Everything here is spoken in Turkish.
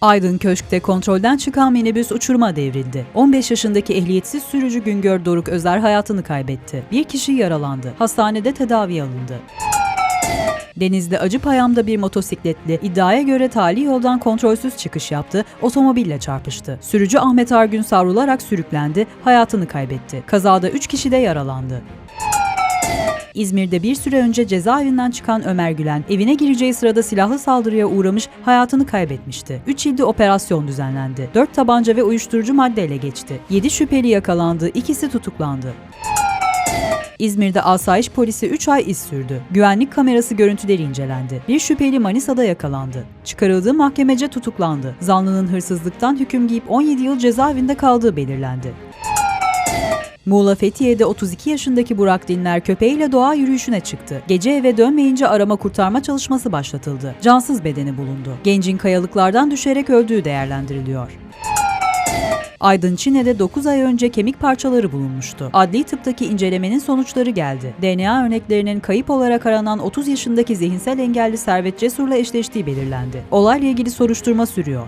Aydın Köşk'te kontrolden çıkan minibüs uçuruma devrildi. 15 yaşındaki ehliyetsiz sürücü Güngör Doruk Özer hayatını kaybetti. Bir kişi yaralandı. Hastanede tedavi alındı. Denizli Acıpayam'da bir motosikletli iddiaya göre tali yoldan kontrolsüz çıkış yaptı, otomobille çarpıştı. Sürücü Ahmet Argün savrularak sürüklendi, hayatını kaybetti. Kazada 3 kişi de yaralandı. İzmir'de bir süre önce cezaevinden çıkan Ömer Gülen, evine gireceği sırada silahlı saldırıya uğramış, hayatını kaybetmişti. 3 ilde operasyon düzenlendi. 4 tabanca ve uyuşturucu madde ele geçti. 7 şüpheli yakalandı, ikisi tutuklandı. İzmir'de asayiş polisi 3 ay iz sürdü. Güvenlik kamerası görüntüleri incelendi. Bir şüpheli Manisa'da yakalandı. Çıkarıldığı mahkemece tutuklandı. Zanlının hırsızlıktan hüküm giyip 17 yıl cezaevinde kaldığı belirlendi. Muğla Fethiye'de 32 yaşındaki Burak Dinler köpeğiyle doğa yürüyüşüne çıktı. Gece eve dönmeyince arama kurtarma çalışması başlatıldı. Cansız bedeni bulundu. Gencin kayalıklardan düşerek öldüğü değerlendiriliyor. Aydın Çine'de 9 ay önce kemik parçaları bulunmuştu. Adli tıptaki incelemenin sonuçları geldi. DNA örneklerinin kayıp olarak aranan 30 yaşındaki zihinsel engelli Servet Cesur'la eşleştiği belirlendi. Olayla ilgili soruşturma sürüyor.